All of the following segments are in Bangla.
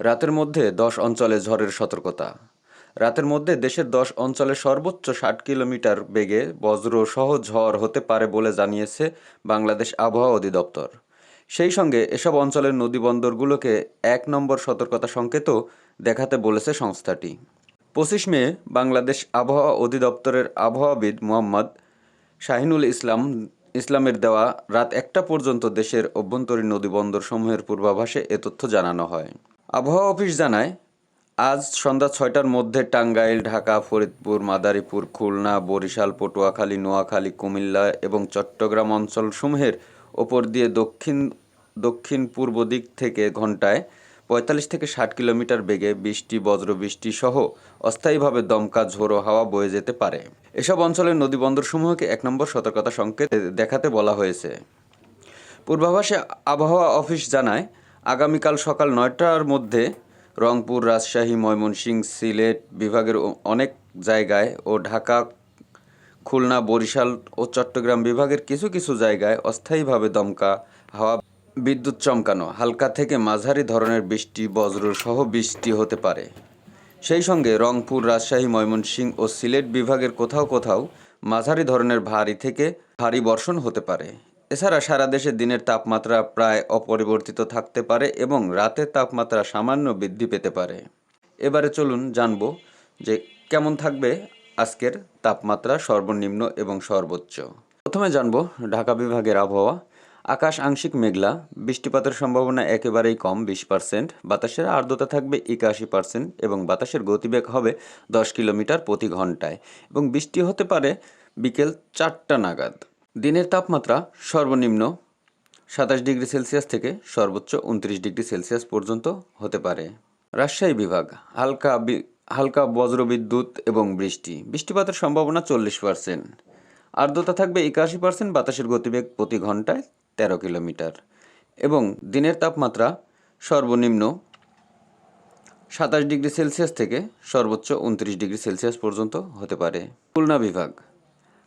রাতের মধ্যে দশ অঞ্চলে ঝড়ের সতর্কতা। রাতের মধ্যে দেশের দশ অঞ্চলে সর্বোচ্চ ষাট কিলোমিটার বেগে বজ্র সহ ঝড় হতে পারে বলে জানিয়েছে বাংলাদেশ আবহাওয়া অধিদপ্তর। সেই সঙ্গে এসব অঞ্চলের নদীবন্দরগুলোকে এক নম্বর সতর্কতা সংকেতও দেখাতে বলেছে সংস্থাটি। পঁচিশ মে বাংলাদেশ আবহাওয়া অধিদপ্তরের আবহাওয়াবিদ মোহাম্মদ শাহিনুল ইসলাম, ইসলামের দেওয়া রাত একটা পর্যন্ত দেশের অভ্যন্তরীণ নদীবন্দরসমূহের পূর্বাভাসে এ তথ্য জানানো হয়। আবহাওয়া অফিস জানায়, আজ সন্ধ্যা ছয়টার মধ্যে টাঙ্গাইল, ঢাকা, ফরিদপুর, মাদারীপুর, খুলনা, বরিশাল, পটুয়াখালী, নোয়াখালী, কুমিল্লা এবং চট্টগ্রাম অঞ্চলসমূহের ওপর দিয়ে দক্ষিণ দক্ষিণ পূর্ব দিক থেকে ঘন্টায় পঁয়তাল্লিশ থেকে ষাট কিলোমিটার বেগে বৃষ্টি, বজ্রবৃষ্টি সহ অস্থায়ীভাবে দমকা, ঝোড়ো হাওয়া বয়ে যেতে পারে। এসব অঞ্চলের নদীবন্দরসমূহকে এক নম্বর সতর্কতা সংকেত দেখাতে বলা হয়েছে। পূর্বাভাসে আবহাওয়া অফিস জানায় আগামীকাল সকাল নয়টার মধ্যে রংপুর, রাজশাহী, ময়মনসিংহ, সিলেট বিভাগের অনেক জায়গায় ও ঢাকা, খুলনা, বরিশাল ও চট্টগ্রাম বিভাগের কিছু কিছু জায়গায় অস্থায়ীভাবে দমকা হাওয়া, বিদ্যুৎ চমকানো, হালকা থেকে মাঝারি ধরনের বৃষ্টি বজ্র সহ বৃষ্টি হতে পারে। সেই সঙ্গে রংপুর, রাজশাহী, ময়মনসিংহ ও সিলেট বিভাগের কোথাও কোথাও মাঝারি ধরনের ভারী থেকে ভারী বর্ষণ হতে পারে। এছাড়া সারা দেশে দিনের তাপমাত্রা প্রায় অপরিবর্তিত থাকতে পারে এবং রাতের তাপমাত্রা সামান্য বৃদ্ধি পেতে পারে। এবারে চলুন জানব যে কেমন থাকবে আজকের তাপমাত্রা সর্বনিম্ন এবং সর্বোচ্চ। প্রথমে জানব ঢাকা বিভাগের আবহাওয়া। আকাশ আংশিক মেঘলা, বৃষ্টিপাতের সম্ভাবনা একেবারেই কম, বিশ পার্সেন্ট। বাতাসের আর্দ্রতা থাকবে একাশি পার্সেন্ট এবং বাতাসের গতিবেগ হবে দশ কিলোমিটার প্রতি ঘন্টায় এবং বৃষ্টি হতে পারে বিকেল চারটা নাগাদ। দিনের তাপমাত্রা সর্বনিম্ন সাতাশ ডিগ্রি সেলসিয়াস থেকে সর্বোচ্চ উনত্রিশ ডিগ্রি সেলসিয়াস পর্যন্ত হতে পারে। রাজশাহী বিভাগ, হালকা হালকা বজ্রবিদ্যুৎ এবং বৃষ্টি। বৃষ্টিপাতের সম্ভাবনা চল্লিশ পার্সেন্ট আর্দ্রতা থাকবে একাশি পার্সেন্ট বাতাসের গতিবেগ প্রতি ঘন্টায় তেরো কিলোমিটার। এবং দিনের তাপমাত্রা সর্বনিম্ন সাতাশ ডিগ্রি সেলসিয়াস থেকে সর্বোচ্চ উনত্রিশ ডিগ্রি সেলসিয়াস পর্যন্ত হতে পারে। খুলনা বিভাগ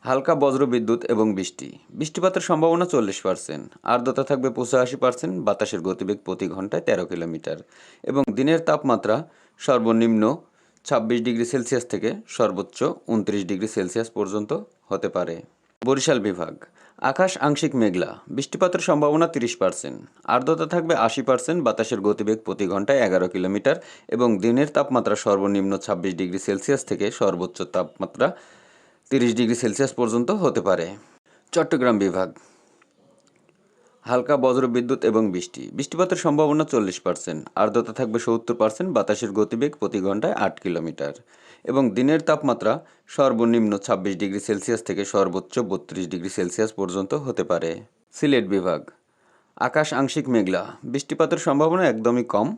হালকা বজ্রবিদ্যুৎ এবং বৃষ্টি। বৃষ্টিপাতের সম্ভাবনা চল্লিশ পার্সেন্ট আর্দ্রতা থাকবে পঁচাশি পার্সেন্ট বাতাসের গতিবেগ প্রতি ঘন্টায় তেরো কিলোমিটার এবং দিনের তাপমাত্রা সর্বনিম্ন ছাব্বিশ ডিগ্রি সেলসিয়াস থেকে সর্বোচ্চ উনত্রিশ ডিগ্রি সেলসিয়াস পর্যন্ত হতে পারে। বরিশাল বিভাগ, আকাশ আংশিক মেঘলা, বৃষ্টিপাতের সম্ভাবনা তিরিশ পার্সেন্ট আর্দ্রতা থাকবে আশি পার্সেন্ট বাতাসের গতিবেগ প্রতি ঘন্টায় এগারো কিলোমিটার এবং দিনের তাপমাত্রা সর্বনিম্ন ছাব্বিশ ডিগ্রি সেলসিয়াস থেকে সর্বোচ্চ তাপমাত্রা তিরিশ ডিগ্রি সেলসিয়াস পর্যন্ত হতে পারে। চট্টগ্রাম বিভাগ। হালকা বজ্রবিদ্যুৎ এবং বৃষ্টি। বৃষ্টিপাতের সম্ভাবনা চল্লিশ পার্সেন্ট। আর্দ্রতা থাকবে সত্তর পার্সেন্ট। বাতাসের গতিবেগ প্রতি ঘন্টায় আট কিলোমিটার। এবং দিনের তাপমাত্রা সর্বনিম্ন ছাব্বিশ ডিগ্রি সেলসিয়াস থেকে সর্বোচ্চ বত্রিশ ডিগ্রি সেলসিয়াস পর্যন্ত হতে পারে। সিলেট বিভাগ। আকাশ আংশিক মেঘলা। বৃষ্টিপাতের সম্ভাবনা একদমই কম,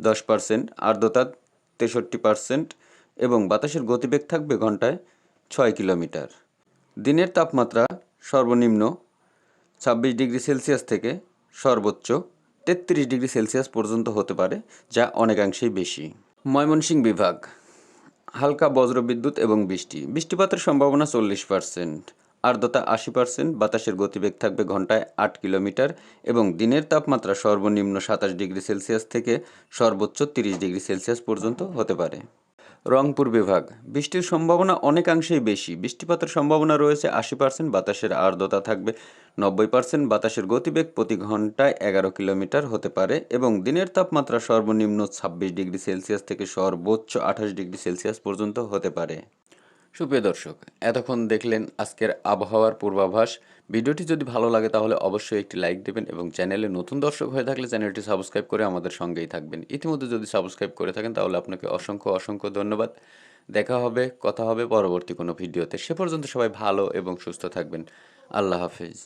দশ পার্সেন্ট। আর্দ্রতা তেষট্টি পার্সেন্ট। এবং বাতাসের গতিবেগ থাকবে ঘন্টায় ছয় কিলোমিটার। দিনের তাপমাত্রা সর্বনিম্ন ছাব্বিশ ডিগ্রি সেলসিয়াস থেকে সর্বোচ্চ তেত্রিশ ডিগ্রি সেলসিয়াস পর্যন্ত হতে পারে, যা অনেকাংশেই বেশি। ময়মনসিংহ বিভাগ, হালকা বজ্রবিদ্যুৎ এবং বৃষ্টি। বৃষ্টিপাতের সম্ভাবনা চল্লিশ পার্সেন্ট, আর্দ্রতা আশি পার্সেন্ট, বাতাসের গতিবেগ থাকবে ঘন্টায় আট কিলোমিটার এবং দিনের তাপমাত্রা সর্বনিম্ন সাতাশ ডিগ্রি সেলসিয়াস থেকে সর্বোচ্চ তিরিশ ডিগ্রি সেলসিয়াস পর্যন্ত হতে পারে। রংপুর বিভাগ। বৃষ্টির সম্ভাবনা অনেকাংশেই বেশি। বৃষ্টিপাতের সম্ভাবনা রয়েছে আশি পার্সেন্ট বাতাসের আর্দ্রতা থাকবে নব্বই পার্সেন্ট বাতাসের গতিবেগ প্রতি ঘন্টায় এগারো কিলোমিটার হতে পারে এবং দিনের তাপমাত্রা সর্বনিম্ন ছাব্বিশ ডিগ্রি সেলসিয়াস থেকে সর্বোচ্চ আঠাশ ডিগ্রি সেলসিয়াস পর্যন্ত হতে পারে। সুপ্রিয় দর্শক, এতক্ষণ দেখলেন আজকের আবহাওয়ার পূর্বাভাস। ভিডিওটি যদি ভালো লাগে তাহলে অবশ্যই একটি লাইক দেবেন এবং চ্যানেলে নতুন দর্শক হয়ে থাকলে চ্যানেলটি সাবস্ক্রাইব করে আমাদের সঙ্গেই থাকবেন। ইতিমধ্যে যদি সাবস্ক্রাইব করে থাকেন তাহলে আপনাকে অসংখ্য অসংখ্য ধন্যবাদ। দেখা হবে, কথা হবে পরবর্তী কোনো ভিডিওতে। সে পর্যন্ত সবাই ভালো এবং সুস্থ থাকবেন। আল্লাহ হাফিজ।